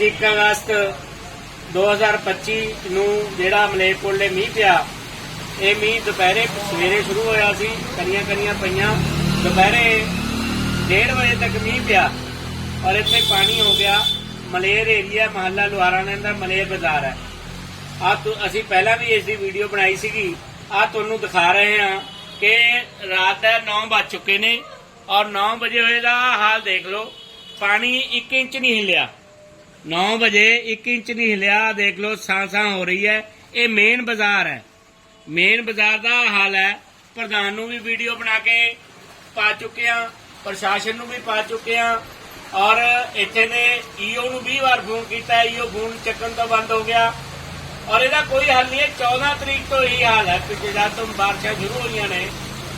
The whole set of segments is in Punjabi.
1 ਅਗਸਤ 2025 ਨੂੰ ਜਿਹੜਾ ਮਲੇਰਕੋਟਲੇ ਮੀਂਹ ਪਿਆ, ਇਹ ਮੀਂਹ ਦੁਪਹਿਰੇ, ਸਵੇਰੇ ਸ਼ੁਰੂ ਹੋਇਆ ਸੀ ਕਰੀਆਂ ਕਰੀਆਂ ਪਈਆਂ। ਦੁਪਹਿਰੇ 1:30 ਵਜੇ ਤੱਕ ਮੀਂਹ ਪਿਆ ਔਰ ਇੱਥੇ ਪਾਣੀ ਹੋ ਗਿਆ। ਮਲੇਰ ਏਰੀਆ, ਮਹੱਲਾ ਲੁਹਾਰਾਣੇ ਦਾ ਮਲੇਰ ਬਾਜ਼ਾਰ ਹੈ। ਆ ਅਸੀਂ ਪਹਿਲਾਂ ਵੀ ਇਸ ਦੀ ਵੀਡੀਓ ਬਣਾਈ ਸੀਗੀ। ਆ ਤੁਹਾਨੂੰ ਦਿਖਾ ਰਹੇ ਹਾਂ ਕਿ ਰਾਤ ਦਾ 9 ਵੱਜ ਚੁੱਕੇ ਨੇ ਔਰ 9 ਵਜੇ ਹੋਏ ਦਾ ਹਾਲ ਦੇਖ ਲਓ। ਪਾਣੀ 1 ਇੰਚ ਨਹੀਂ ਹਿਲਿਆ। 9 ਵਜੇ 1 ਇੰਚ ਨਹੀਂ ਹਿਲਿਆ, ਦੇਖ ਲਓ ਸਾਂ-ਸਾਂ ਹੋ ਰਹੀ ਹੈ। ਇਹ ਮੇਨ ਬਾਜ਼ਾਰ ਹੈ। ਮੇਨ ਬਾਜ਼ਾਰ ਦਾ ਹਾਲ ਹੈ। ਪ੍ਰਧਾਨ ਨੂੰ ਵੀ ਵੀਡੀਓ ਬਣਾ ਕੇ ਪਾ ਚੁੱਕੇ ਆ ਪ੍ਰਸ਼ਾਸਨ ਨੂੰ ਵੀ ਪਾ ਚੁੱਕੇ ਆ ਔਰ ਇੱਥੇ ਨੇ ਈਓ ਨੂੰ 20 ਵਾਰ ਫੋਨ ਕੀਤਾ ਈਓ ਫੋਨ ਚੱਕਣ ਤੋਂ ਬੰਦ ਹੋ ਗਿਆ। ਔਰ ਇਹਦਾ ਕੋਈ ਹੱਲ ਨਹੀਂ ਹੈ। 14 ਤਰੀਕ ਤੋਂ ਇਹੀ ਹਾਲ ਹੈ। ਪਿਛਲੇ ਰਾਤ ਤੋਂ ਬਾਰਿਸ਼ਾਂ ਸ਼ੁਰੂ ਹੋਈਆਂ ਨੇ।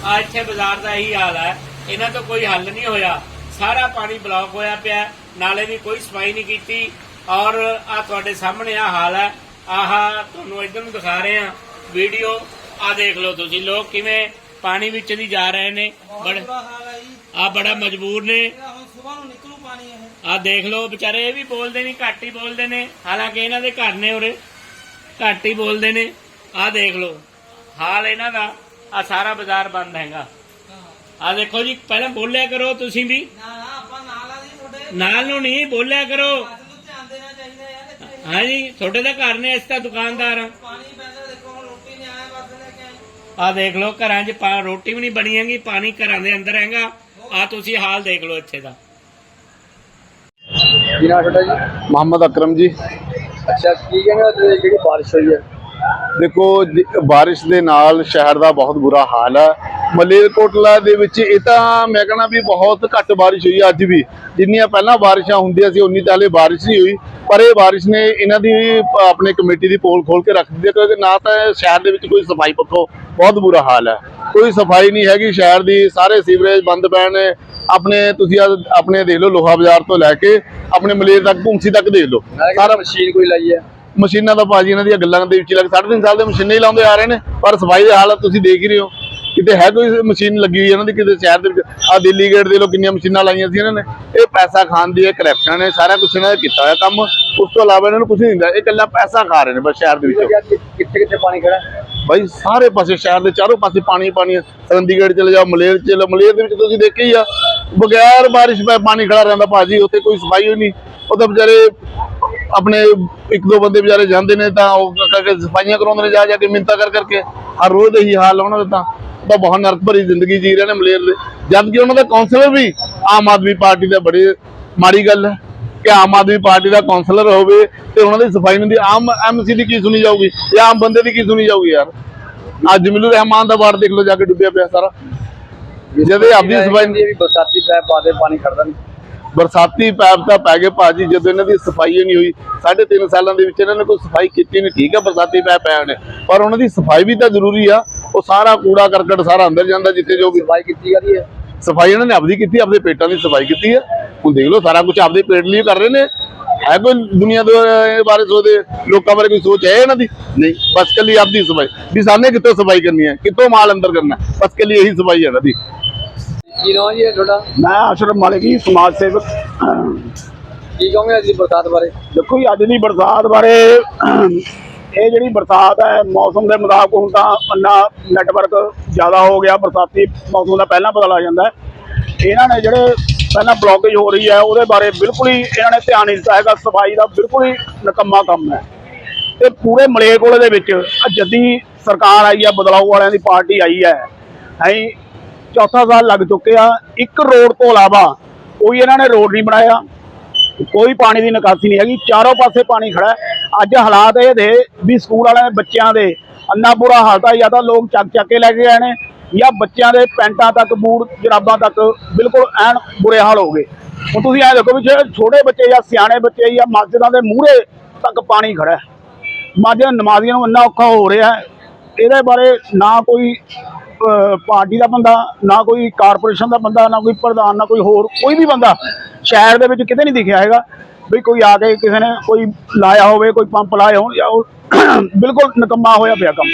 ਆ ਇੱਥੇ ਬਾਜ਼ਾਰ ਦਾ ਇਹੀ ਹਾਲ ਹੈ। ਇਹਨਾਂ ਤੋਂ ਕੋਈ ਹੱਲ ਨਹੀਂ ਹੋਇਆ। ਸਾਰਾ ਪਾਣੀ ਬਲੌਕ ਹੋਇਆ ਪਿਆ। ਨਾਲੇ ਦੀ ਕੋਈ ਸਫ਼ਾਈ ਨਹੀਂ ਕੀਤੀ। ਔਰ ਆ ਤੁਹਾਡੇ ਸਾਹਮਣੇ ਆ ਹਾਲ ਹੈ। ਆਹ ਤੁਹਾਨੂੰ ਇੱਧਰ ਨੂੰ ਦਿਖਾ ਰਹੇ ਆ ਵੀਡੀਓ ਆ ਦੇਖ ਲਓ ਤੁਸੀਂ। ਲੋਕ ਕਿਵੇਂ ਪਾਣੀ ਵਿੱਚ ਦੀ ਜਾ ਰਹੇ ਨੇ। ਬੜੇ ਆ ਬੜਾ ਮਜਬੂਰ ਨੇ। ਆ ਦੇਖ ਲਓ ਵਿਚਾਰੇ ਇਹ ਵੀ ਬੋਲਦੇ ਨਹੀਂ ਘੱਟ ਹੀ ਬੋਲਦੇ ਨੇ। ਹਾਲਾਂਕਿ ਇਹਨਾਂ ਦੇ ਘਰ ਨੇ ਉਰੇ। ਘੱਟ ਹੀ ਬੋਲਦੇ ਨੇ। ਆ ਦੇਖ ਲਓ ਹਾਲ ਇਹਨਾਂ ਦਾ। ਆ ਸਾਰਾ ਬਾਜ਼ਾਰ ਬੰਦ ਹੈਗਾ। ਆ ਦੇਖੋ ਜੀ ਪਹਿਲਾਂ ਬੋਲਿਆ ਕਰੋ ਤੁਸੀਂ ਵੀ। ਨਾ ਨਾ ਆਪਾਂ ਨਾਲ ਆ ਜੀ ਤੁਹਾਡੇ ਨਾਲ ਨੂੰ ਨਹੀਂ ਬੋਲਿਆ ਕਰੋ। ਧਿਆਨ ਦੇਣਾ ਚਾਹੀਦਾ ਯਾਰ ਇੱਥੇ। ਹਾਂਜੀ ਤੁਹਾਡੇ ਤਾਂ ਘਰ ਨੇ ਇਸ ਤਾਂ ਦੁਕਾਨਦਾਰ। ਆ ਪਾਣੀ ਪੈਂਦਾ ਦੇਖੋ ਹੁਣ ਰੋਟੀ ਨਹੀਂ ਆਇਆ ਬਸ ਲੈ ਕੇ ਆਏ ਆ ਦੇਖ ਲਓ ਘਰਾਂ 'ਚ ਪਾ ਰੋਟੀ ਵੀ ਨਹੀਂ ਬਣੀ ਹੈਗੀ ਪਾਣੀ ਘਰਾਂ ਦੇ ਅੰਦਰ ਹੈਗਾ। ਆ ਤੁਸੀਂ ਹਾਲ ਦੇਖ ਲਓ ਇੱਥੇ ਦਾ। ਕੀ ਨਾਮ ਤੁਹਾਡਾ ਜੀ? ਮੁਹੰਮਦ ਅਕਰਮ ਜੀ। ਅੱਛਾ ਕੀ ਕਹਿੰਦੇ ਹੋ ਤੁਸੀਂ? ਜਿਹੜੀ ਬਾਰਿਸ਼ ਹੋਈ ਹੈ? ਦੇਖੋ ਜ- ਬਾਰਿਸ਼ ਦੇ ਨਾਲ ਸ਼ਹਿਰ ਦਾ ਬਹੁਤ ਬੁਰਾ ਹਾਲ ਹੈ। ਮਲੇਰਕੋਟਲਾ ਦੇ ਵਿੱਚ ਇਹ ਤਾਂ ਮੈਂ ਕਹਿੰਦਾ ਵੀ ਬਹੁਤ ਘੱਟ ਬਾਰਿਸ਼ ਹੋਈ ਅੱਜ ਵੀ। ਜਿੰਨੀਆਂ ਪਹਿਲਾਂ ਬਾਰਿਸ਼ਾਂ ਹੁੰਦੀਆਂ ਸੀ ਉਨੀ ਤਾਂ ਹਲੇ ਬਾਰਿਸ਼ ਨਹੀਂ ਹੋਈ। ਪਰ ਇਹ ਬਾਰਿਸ਼ ਨੇ ਇਹਨਾਂ ਦੀ ਆਪਣੇ ਕਮੇਟੀ ਦੀ ਪੋਲ ਖੋਲ ਕੇ ਰੱਖ ਦਿੱਤੀ ਕਿਉਂਕਿ ਨਾ ਤਾਂ ਸ਼ਹਿਰ ਦੇ ਵਿੱਚ ਕੋਈ ਸਫ਼ਾਈ ਪੱਖੋਂ ਬਹੁਤ ਬੁਰਾ ਹਾਲ ਹੈ। ਕੋਈ ਸਫ਼ਾਈ ਨਹੀਂ ਹੈਗੀ ਸ਼ਹਿਰ ਦੀ ਸਾਰੇ ਸੀਵਰੇਜ ਬੰਦ ਪਏ ਨੇ ਆਪਣੇ ਤੁਸੀਂ ਆਪਣੇ ਦੇਖ ਲਓ ਲੋਹਾ ਬਾਜ਼ਾਰ ਤੋਂ ਲੈ ਕੇ ਆਪਣੇ ਮਲੇਰ ਤੱਕ ਭੁੰਸੀ ਤੱਕ ਦੇਖ ਲਓ। ਸਾਰਾ ਮਸ਼ੀਨ ਕੋਈ ਲਾਈ ਹੈ। ਮਸ਼ੀਨਾਂ ਦਾ ਭਾਜੀ ਇਹਨਾਂ ਦੀਆਂ ਗੱਲਾਂ ਦੇ ਵਿੱਚ ਲੱਗ ਸਾਢੇ ਤਿੰਨ ਸਾਲ ਦੇ ਮਸ਼ੀਨਾਂ ਹੀ ਲਾਉਂਦੇ ਆ ਰਹੇ ਨੇ। ਪਰ ਸਫ਼ਾਈ ਦੇ ਹਾਲਤ ਤੁਸੀਂ ਦੇਖ ਹੀ ਰਹੇ ਹੋ। ਕਿਤੇ ਹੈ ਕੋਈ ਮਸ਼ੀਨ ਲੱਗੀ ਹੋਈ ਇਹਨਾਂ ਦੀ ਕਿਤੇ ਸ਼ਹਿਰ ਦੇ ਵਿੱਚ? ਆ ਦਿੱਲੀ ਗੇਟ ਦੇ ਲੋ ਕਿੰਨੀਆਂ ਮਸ਼ੀਨਾਂ ਲਾਈਆਂ ਸੀ ਇਹਨਾਂ ਨੇ। ਇਹ ਪੈਸਾ ਖਾਣ ਦੀ ਹੈ ਕਰਪਸ਼ਨ ਨੇ ਸਾਰਾ ਕੁਝ ਇਹਨਾਂ ਦਾ ਕੀਤਾ ਹੋਇਆ ਕੰਮ। ਉਸ ਤੋਂ ਇਲਾਵਾ ਇਹਨਾਂ ਨੂੰ ਕੁਝ ਨਹੀਂ ਦਿੰਦਾ ਇਹ ਇਕੱਲਾ ਪੈਸਾ ਖਾ ਰਹੇ ਨੇ ਬਸ ਸ਼ਹਿਰ ਦੇ ਵਿੱਚੋਂ। ਕਿੱਥੇ ਕਿੱਥੇ ਪਾਣੀ ਖੜਾ? ਬਾਈ ਸਾਰੇ ਪਾਸੇ ਸ਼ਹਿਰ ਦੇ ਚਾਰੋਂ ਪਾਸੇ ਪਾਣੀ ਪਾਣੀ ਹੈ। ਚੰਡੀਗੜ੍ਹ ਚਲੇ ਜਾਓ ਮਲੇਰ ਚਲੇ ਮਲੇਰ ਦੇ ਵਿੱਚ ਤੁਸੀਂ ਦੇਖਿਆ ਹੀ ਆ। ਬਗੈਰ ਬਾਰਿਸ਼ ਪੈ ਪਾਣੀ ਖੜਾ ਰਹਿੰਦਾ ਭਾਜੀ ਉੱਥੇ ਕੋਈ ਸਫ਼ਾਈ ਹੋਈ ਨਹੀਂ। ਉਹ ਤਾਂ ਵਿਚਾਰੇ ਆਪਣੇ ਇੱਕ ਦੋ ਬੰਦੇ ਵਿਚਾਰੇ ਜਾਂਦੇ ਨੇ ਤਾਂ ਉਹ ਕਰਕੇ ਸਫਾਈਆਂ ਕਰਾਉਂਦੇ ਨੇ ਜਾ ਜਾ ਕੇ ਮਿੰਤਾ ਕਰ ਕਰਕੇ। ਹਰ ਰੋਜ਼ ਦਾ ਹੀ ਹਾਲ ਉਹਨਾਂ ਦਾ ਤਾਂ। ਤਾਂ ਬਹੁਤ ਨਰਕ ਭਰੀ ਜ਼ਿੰਦਗੀ ਜੀ ਰਹੇ ਨੇ ਮਲੇਰ ਦੇ। ਜਦ ਕਿ ਉਹਨਾਂ ਦਾ ਕਾਉਂਸਲਰ ਵੀ ਆਮ ਆਦਮੀ ਪਾਰਟੀ ਦਾ ਬੜੀ ਮਾੜੀ ਗੱਲ ਹੈ ਕਿ ਆਮ ਆਦਮੀ ਪਾਰਟੀ ਦਾ ਕਾਉਂਸਲਰ ਹੋਵੇ ਤੇ ਉਹਨਾਂ ਦੀ ਸਫ਼ਾਈ ਨਹੀਂ ਹੁੰਦੀ। ਆਮ ਐਮਸੀ ਦੀ ਕੀ ਸੁਣੀ ਜਾਊਗੀ? ਜਾਂ ਆਮ ਬੰਦੇ ਦੀ ਕੀ ਸੁਣੀ ਜਾਊਗੀ ਯਾਰ? ਅੱਜ ਜਮੀਲੁਰ ਰਹਿਮਾਨ ਦਾ ਵਾਰਡ ਦੇਖ ਲਓ ਜਾ ਕੇ ਡੁੱਬਿਆ ਪਿਆ ਸਾਰਾ। ਜਦੇ ਆਪਦੀ ਸਫ਼ਾਈ ਕਹਿੰਦੀ ਹੈ ਵੀ ਬਰਸਾਤੀ ਪੈਪ ਪਾ ਦੇ ਪਾਣੀ ਖੜਦਾ ਨਹੀਂ। ਬਰਸਾਤੀ ਪੈਪ ਤਾਂ ਪੈ ਗਏ ਭਾਜੀ ਜਦੋਂ ਇਹਨਾਂ ਦੀ ਸਫ਼ਾਈ ਨਹੀਂ ਹੋਈ। ਸਾਢੇ ਤਿੰਨ ਸਾਲਾਂ ਦੇ ਵਿੱਚ ਇਹਨਾਂ ਨੇ ਕੋਈ ਸਫ਼ਾਈ ਕੀਤੀ ਨਹੀਂ। ਠੀਕ ਹੈ ਬਰਸਾਤੀ ਪੈਪ ਪਏ ਨੇ। ਪਰ ਉਹਨਾਂ ਦੀ ਸਫ਼ਾਈ ਵੀ ਤਾਂ ਜ਼ਰੂਰੀ ਆ। ਉਹ ਸਾਰਾ ਕੂੜਾ ਕਰਕਟ ਸਾਰਾ ਅੰਦਰ ਜਾਂਦਾ ਜਿੱਥੇ ਜੋ ਵੀ ਸਫ਼ਾਈ ਕੀਤੀ ਜਾਂਦੀ ਹੈ? ਸਫ਼ਾਈ ਇਹਨਾਂ ਨੇ ਆਪਦੀ ਕੀਤੀ ਆਪਦੇ ਪੇਟਾਂ ਦੀ ਸਫ਼ਾਈ ਕੀਤੀ ਹੈ। ਹੁਣ ਦੇਖ ਲਓ ਸਾਰਾ ਕੁਝ ਆਪਦੇ ਪੇਟ ਲਈ ਕਰ ਰਹੇ ਨੇ। ਹੈ ਕੋਈ ਦੁਨੀਆ ਦੇ ਬਾਰੇ ਸੋਚਦੇ ਲੋਕਾਂ ਬਾਰੇ ਕੋਈ ਸੋਚ ਹੈ ਇਹਨਾਂ ਦੀ? ਨਹੀਂ ਬਸ ਕੱਲੀ ਆਪਦੀ ਸਫ਼ਾਈ। ਵੀ ਸਾਨੇ ਕਿੱਥੋਂ ਸਫ਼ਾਈ ਕਰਨੀ ਹੈ? ਕਿੱਥੋਂ ਮਾਲ ਅੰਦਰ ਕਰਨਾ ਬਸ ਕੱਲੀ ਇਹੀ ਸਫ਼ਾਈ ਹੈ ਇਹਨਾਂ ਦੀ। ਕੀ ਨਾਮ ਜੀ ਤੁਹਾਡਾ? ਮੈਂ ਅਸ਼ਰਫ ਮਾਲਿਕੀ ਸਮਾਜ ਸੇਵਕ। ਕੀ ਕਹੋਗੇ ਅੱਜ ਦੀ ਬਰਸਾਤ ਬਾਰੇ? ਦੇਖੋ ਜੀ ਅੱਜ ਦੀ ਬਰਸਾਤ ਬਾਰੇ ਇਹ ਜਿਹੜੀ ਬਰਸਾਤ ਹੈ, ਮੌਸਮ ਦੇ ਮੁਤਾਬਕ ਹੁਣ ਤਾਂ ਅੰਨਾ ਨੈਟਵਰਕ ਜ਼ਿਆਦਾ ਹੋ ਗਿਆ, ਬਰਸਾਤੀ ਮੌਸਮ ਦਾ ਪਹਿਲਾਂ ਪਤਾ ਲੱਗ ਜਾਂਦਾ ਇਹਨਾਂ ਨੇ ਜਿਹੜੇ ਪਹਿਲਾਂ ਬਲੌਕੇਜ ਹੋ ਰਹੀ ਹੈ, ਉਹਦੇ ਬਾਰੇ ਬਿਲਕੁਲ ਹੀ ਇਹਨਾਂ ਨੇ ਧਿਆਨ ਨਹੀਂ ਦਿੱਤਾ ਹੈਗਾ, ਸਫ਼ਾਈ ਦਾ ਬਿਲਕੁਲ ਹੀ ਨਕੰਮਾ ਕੰਮ ਹੈ। ਤੇ ਪੂਰੇ ਮਲੇਰਕੋਲੇ ਦੇ ਵਿੱਚ ਜੱਦੀ ਸਰਕਾਰ ਆਈ ਹੈ ਬਦਲਾਊ ਵਾਲਿਆਂ ਦੀ ਪਾਰਟੀ ਆਈ ਹੈ ਅਸੀਂ ਚੌਥਾ ਸਾਲ ਲੱਗ ਚੁੱਕੇ ਆ, ਇੱਕ ਰੋਡ ਤੋਂ ਇਲਾਵਾ ਕੋਈ ਇਹਨਾਂ ਨੇ ਰੋਡ ਨਹੀਂ ਬਣਾਇਆ, ਕੋਈ ਪਾਣੀ ਦੀ ਨਿਕਾਸੀ ਨਹੀਂ ਹੈਗੀ, ਚਾਰੋਂ ਪਾਸੇ ਪਾਣੀ ਖੜਾ ਹੈ। ਅੱਜ ਹਾਲਾਤ ਇਹ ਦੇ ਵੀ ਸਕੂਲ ਵਾਲਿਆਂ ਦੇ ਬੱਚਿਆਂ ਦੇ ਅੰਨਾ ਬੁਰਾ ਹਾਲਤ ਆ ਜਾਂ ਤਾਂ ਲੋਕ ਚੱਕ ਚੱਕ ਕੇ ਲੈ ਕੇ ਆਏ ਨੇ ਜਾਂ ਬੱਚਿਆਂ ਦੇ ਪੈਂਟਾਂ ਤੱਕ, ਬੂਟ, ਜਰਾਬਾਂ ਤੱਕ ਬਿਲਕੁਲ ਐਨ ਬੁਰੇ ਹਾਲ ਹੋ ਗਏ। ਹੁਣ ਤੁਸੀਂ ਐ ਦੇਖੋ ਵੀ ਜਿਹੜੇ ਛੋਟੇ ਬੱਚੇ ਜਾਂ ਸਿਆਣੇ ਬੱਚੇ ਜਾਂ ਮਸਜਿਦਾਂ ਦੇ ਮੂਹਰੇ ਤੱਕ ਪਾਣੀ ਖੜਾ ਹੈ। ਮਸਜਿਦ, ਨਮਾਜ਼ੀਆਂ ਨੂੰ ਇੰਨਾ ਔਖਾ ਹੋ ਰਿਹਾ ਇਹਦੇ ਬਾਰੇ ਨਾ ਕੋਈ ਪਾਰਟੀ ਦਾ ਬੰਦਾ, ਨਾ ਕੋਈ ਕਾਰਪੋਰੇਸ਼ਨ ਦਾ ਬੰਦਾ, ਨਾ ਕੋਈ ਪ੍ਰਧਾਨ, ਨਾ ਕੋਈ ਹੋਰ, ਕੋਈ ਵੀ ਬੰਦਾ ਸ਼ਹਿਰ ਦੇ ਵਿੱਚ ਕਿਤੇ ਨਹੀਂ ਦਿਖਿਆ ਹੈਗਾ। ਵੀ ਕੋਈ ਆ ਕੇ ਕਿਸੇ ਨੇ ਕੋਈ ਲਾਇਆ ਹੋਵੇ, ਕੋਈ ਪੰਪ ਲਾਇਆ ਹੋਣ ਜਾਂ ਉਹ ਬਿਲਕੁਲ ਨਕੰਮਾ ਹੋਇਆ ਪਿਆ ਕੰਮ।